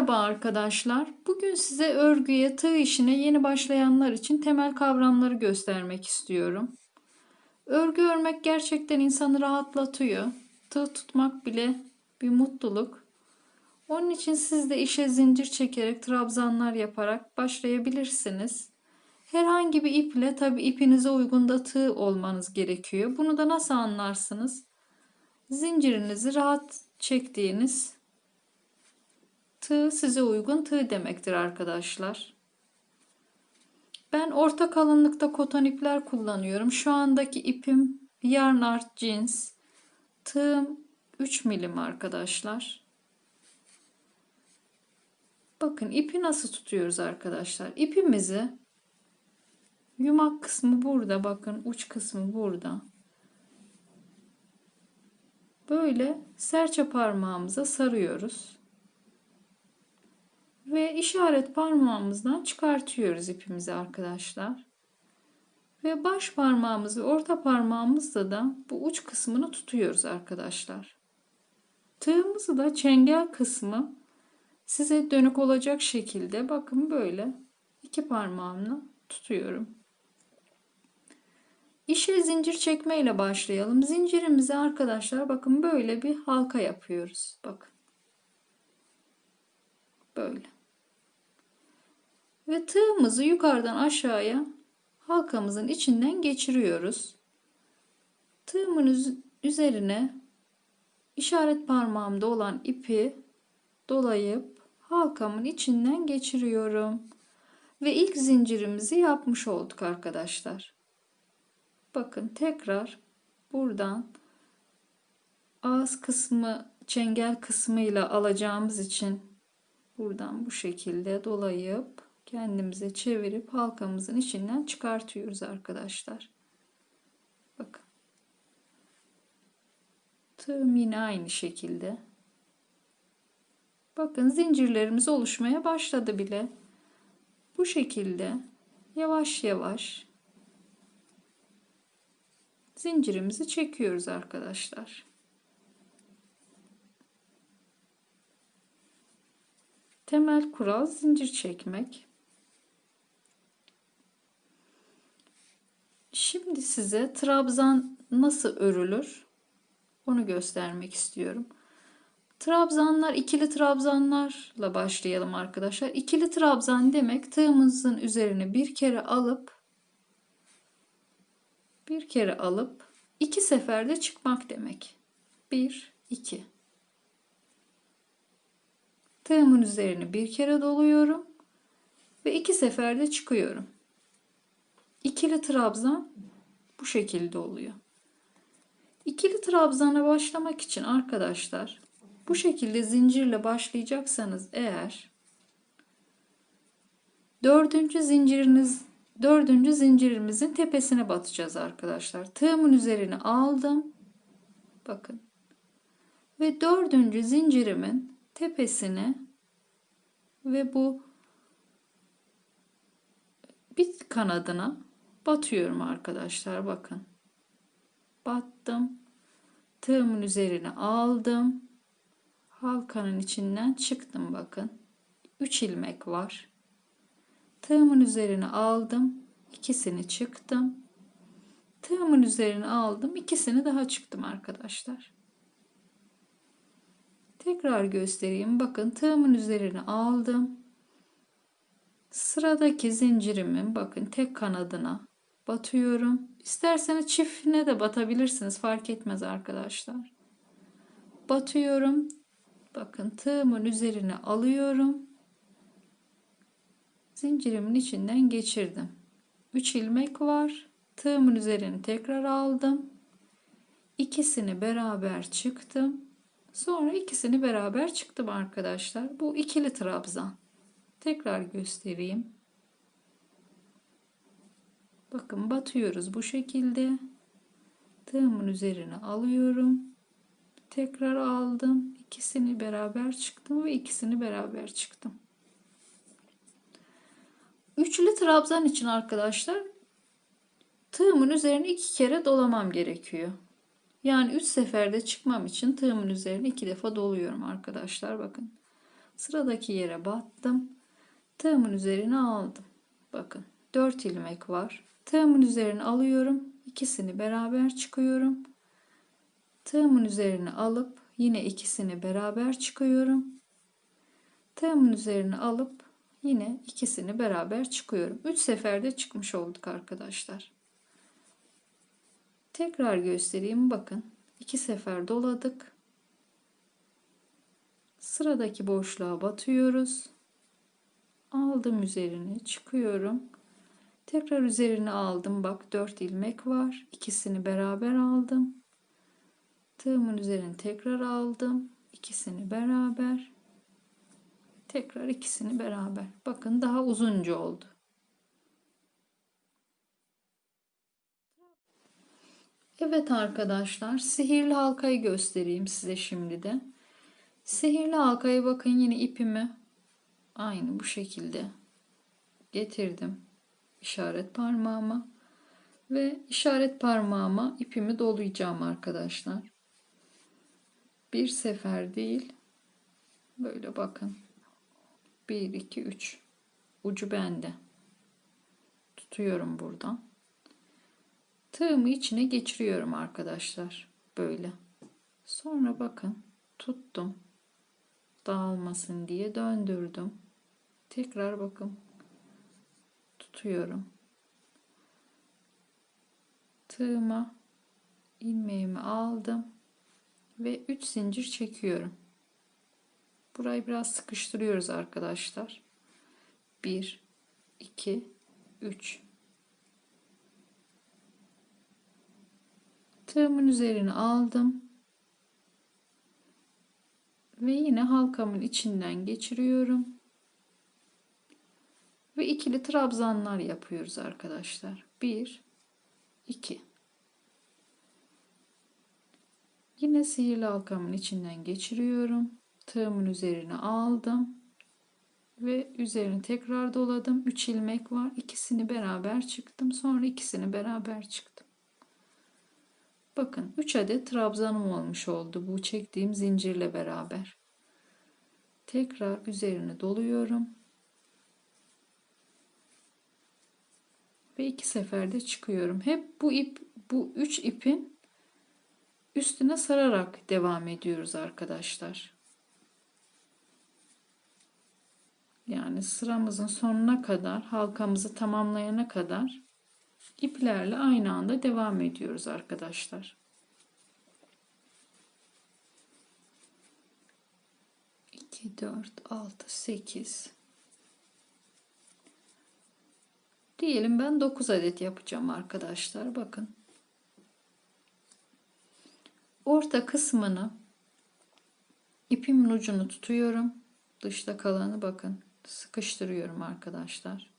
Merhaba arkadaşlar. Bugün size örgüye, tığ işine yeni başlayanlar için temel kavramları göstermek istiyorum. Örgü örmek gerçekten insanı rahatlatıyor. Tığ tutmak bile bir mutluluk. Onun için siz de işe zincir çekerek, trabzanlar yaparak başlayabilirsiniz. Herhangi bir iple tabi ipinize uygun da tığ olmanız gerekiyor. Bunu da nasıl anlarsınız? Zincirinizi rahat çektiğiniz Tığ size uygun tığ demektir arkadaşlar. Ben orta kalınlıkta koton ipler kullanıyorum. Şu andaki ipim Yarn Art Jeans. Tığım 3 milim arkadaşlar. Bakın ipi nasıl tutuyoruz arkadaşlar. İpimizi yumak kısmı burada bakın uç kısmı burada. Böyle serçe parmağımıza sarıyoruz ve işaret parmağımızdan çıkartıyoruz ipimizi arkadaşlar. Ve baş parmağımızı orta parmağımızla da bu uç kısmını tutuyoruz arkadaşlar. Tığımızı da çengel kısmı size dönük olacak şekilde bakın böyle iki parmağımla tutuyorum. İşe zincir çekme ile başlayalım. Zincirimizi arkadaşlar bakın böyle bir halka yapıyoruz. Bakın. Böyle ve tığımızı yukarıdan aşağıya halkamızın içinden geçiriyoruz. Tığımın üzerine işaret parmağımda olan ipi dolayıp halkamın içinden geçiriyorum. Ve ilk zincirimizi yapmış olduk arkadaşlar. Bakın tekrar buradan ağız kısmı çengel kısmıyla alacağımız için buradan bu şekilde dolayıp kendimize çevirip halkamızın içinden çıkartıyoruz arkadaşlar. Bakın. Tığım yine aynı şekilde. Bakın zincirlerimiz oluşmaya başladı bile. Bu şekilde yavaş yavaş zincirimizi çekiyoruz arkadaşlar. Temel kural zincir çekmek. Şimdi size trabzan nasıl örülür onu göstermek istiyorum. Trabzanlar ikili trabzanlarla başlayalım arkadaşlar. İkili trabzan demek tığımızın üzerine bir kere alıp bir kere alıp iki seferde çıkmak demek. Bir, iki. Tığımın üzerine bir kere doluyorum ve iki seferde çıkıyorum. İkili trabzan bu şekilde oluyor. İkili trabzana başlamak için arkadaşlar bu şekilde zincirle başlayacaksanız eğer dördüncü zinciriniz dördüncü zincirimizin tepesine batacağız arkadaşlar. Tığımın üzerine aldım. Bakın. Ve dördüncü zincirimin tepesine ve bu bir kanadına batıyorum arkadaşlar bakın. Battım. Tığımın üzerine aldım. Halkanın içinden çıktım bakın. 3 ilmek var. Tığımın üzerine aldım. ikisini çıktım. Tığımın üzerine aldım. ikisini daha çıktım arkadaşlar. Tekrar göstereyim. Bakın tığımın üzerine aldım. Sıradaki zincirimin bakın tek kanadına batıyorum. İsterseniz çiftine de batabilirsiniz. Fark etmez arkadaşlar. Batıyorum. Bakın tığımın üzerine alıyorum. Zincirimin içinden geçirdim. 3 ilmek var. Tığımın üzerine tekrar aldım. İkisini beraber çıktım. Sonra ikisini beraber çıktım arkadaşlar. Bu ikili trabzan. Tekrar göstereyim. Bakın batıyoruz bu şekilde. Tığımın üzerine alıyorum. Tekrar aldım. İkisini beraber çıktım ve ikisini beraber çıktım. Üçlü trabzan için arkadaşlar tığımın üzerine iki kere dolamam gerekiyor. Yani üç seferde çıkmam için tığımın üzerine iki defa doluyorum arkadaşlar bakın. Sıradaki yere battım. Tığımın üzerine aldım. Bakın 4 ilmek var. Tığımın üzerine alıyorum. İkisini beraber çıkıyorum. Tığımın üzerine alıp yine ikisini beraber çıkıyorum. Tığımın üzerine alıp yine ikisini beraber çıkıyorum. 3 seferde çıkmış olduk arkadaşlar. Tekrar göstereyim bakın. 2 sefer doladık. Sıradaki boşluğa batıyoruz. Aldım üzerine çıkıyorum. Tekrar üzerine aldım. Bak 4 ilmek var. İkisini beraber aldım. Tığımın üzerine tekrar aldım. İkisini beraber. Tekrar ikisini beraber. Bakın daha uzunca oldu. Evet arkadaşlar, sihirli halkayı göstereyim size şimdi de. Sihirli halkayı bakın yine ipimi aynı bu şekilde getirdim işaret parmağıma ve işaret parmağıma ipimi dolayacağım arkadaşlar. Bir sefer değil böyle bakın. 1 2 3 ucu bende. Tutuyorum buradan. Tığımı içine geçiriyorum arkadaşlar böyle. Sonra bakın tuttum. Dağılmasın diye döndürdüm. Tekrar bakın tutuyorum. Tığıma ilmeğimi aldım ve 3 zincir çekiyorum. Burayı biraz sıkıştırıyoruz arkadaşlar. 1 2 3 tığımın üzerine aldım ve yine halkamın içinden geçiriyorum ve ikili trabzanlar yapıyoruz arkadaşlar. 1 2 yine sihirli halkamın içinden geçiriyorum. Tığımın üzerine aldım. Ve üzerine tekrar doladım. 3 ilmek var. İkisini beraber çıktım. Sonra ikisini beraber çıktım. Bakın 3 adet trabzanım olmuş oldu bu çektiğim zincirle beraber. Tekrar üzerine doluyorum ve iki seferde çıkıyorum hep bu ip bu üç ipin üstüne sararak devam ediyoruz arkadaşlar yani sıramızın sonuna kadar halkamızı tamamlayana kadar iplerle aynı anda devam ediyoruz arkadaşlar. İki, dört, altı, sekiz. Diyelim ben 9 adet yapacağım arkadaşlar. Bakın. Orta kısmını ipimin ucunu tutuyorum. Dışta kalanı bakın sıkıştırıyorum arkadaşlar.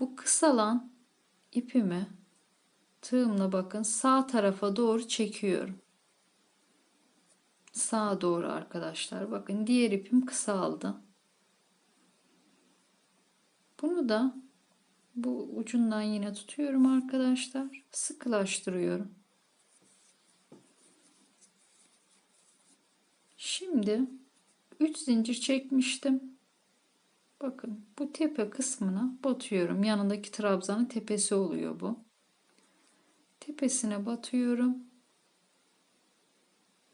Bu kısalan ipimi tığımla bakın sağ tarafa doğru çekiyorum. Sağa doğru arkadaşlar. Bakın diğer ipim kısaldı. Bunu da bu ucundan yine tutuyorum arkadaşlar. Sıkılaştırıyorum. Şimdi 3 zincir çekmiştim. Bakın bu tepe kısmına batıyorum. Yanındaki trabzanın tepesi oluyor bu. Tepesine batıyorum.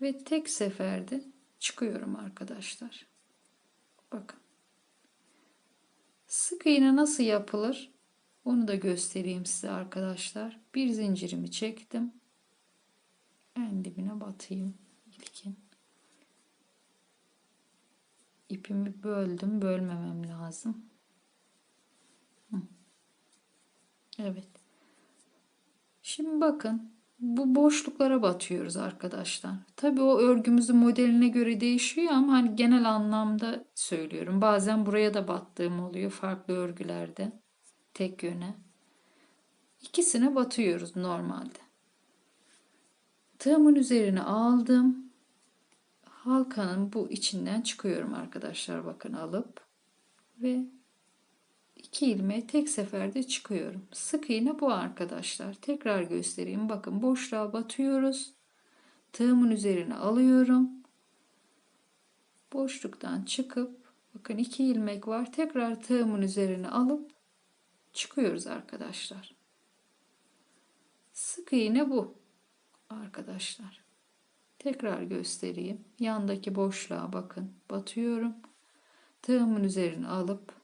Ve tek seferde çıkıyorum arkadaşlar. Bakın. Sık iğne nasıl yapılır? Onu da göstereyim size arkadaşlar. Bir zincirimi çektim. En dibine batayım. İlkin. İpimi böldüm. Bölmemem lazım. Evet. Şimdi bakın. Bu boşluklara batıyoruz arkadaşlar. Tabi o örgümüzün modeline göre değişiyor ama hani genel anlamda söylüyorum. Bazen buraya da battığım oluyor farklı örgülerde. Tek yöne. İkisine batıyoruz normalde. Tığımın üzerine aldım halkanın bu içinden çıkıyorum arkadaşlar bakın alıp ve iki ilmeği tek seferde çıkıyorum. Sık iğne bu arkadaşlar. Tekrar göstereyim. Bakın boşluğa batıyoruz. Tığımın üzerine alıyorum. boşluktan çıkıp bakın iki ilmek var. Tekrar tığımın üzerine alıp çıkıyoruz arkadaşlar. Sık iğne bu arkadaşlar. Tekrar göstereyim. Yandaki boşluğa bakın. Batıyorum. Tığımın üzerine alıp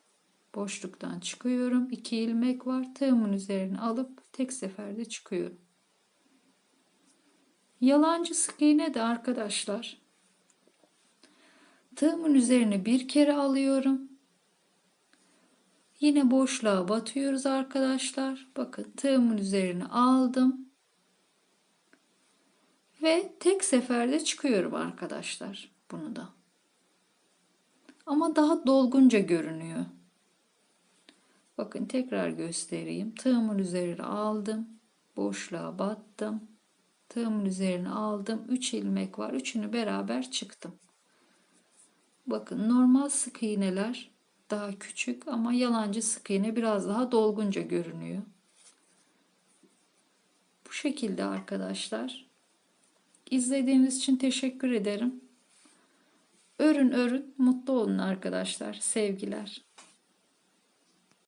boşluktan çıkıyorum. 2 ilmek var. Tığımın üzerine alıp tek seferde çıkıyorum. Yalancı sık iğne de arkadaşlar. Tığımın üzerine bir kere alıyorum. Yine boşluğa batıyoruz arkadaşlar. Bakın tığımın üzerine aldım. Ve tek seferde çıkıyorum arkadaşlar bunu da. Ama daha dolgunca görünüyor. Bakın tekrar göstereyim. Tığımın üzerine aldım. Boşluğa battım. Tığımın üzerine aldım. 3 ilmek var. Üçünü beraber çıktım. Bakın normal sık iğneler daha küçük ama yalancı sık iğne biraz daha dolgunca görünüyor. Bu şekilde arkadaşlar. İzlediğiniz için teşekkür ederim. Örün örün mutlu olun arkadaşlar. Sevgiler.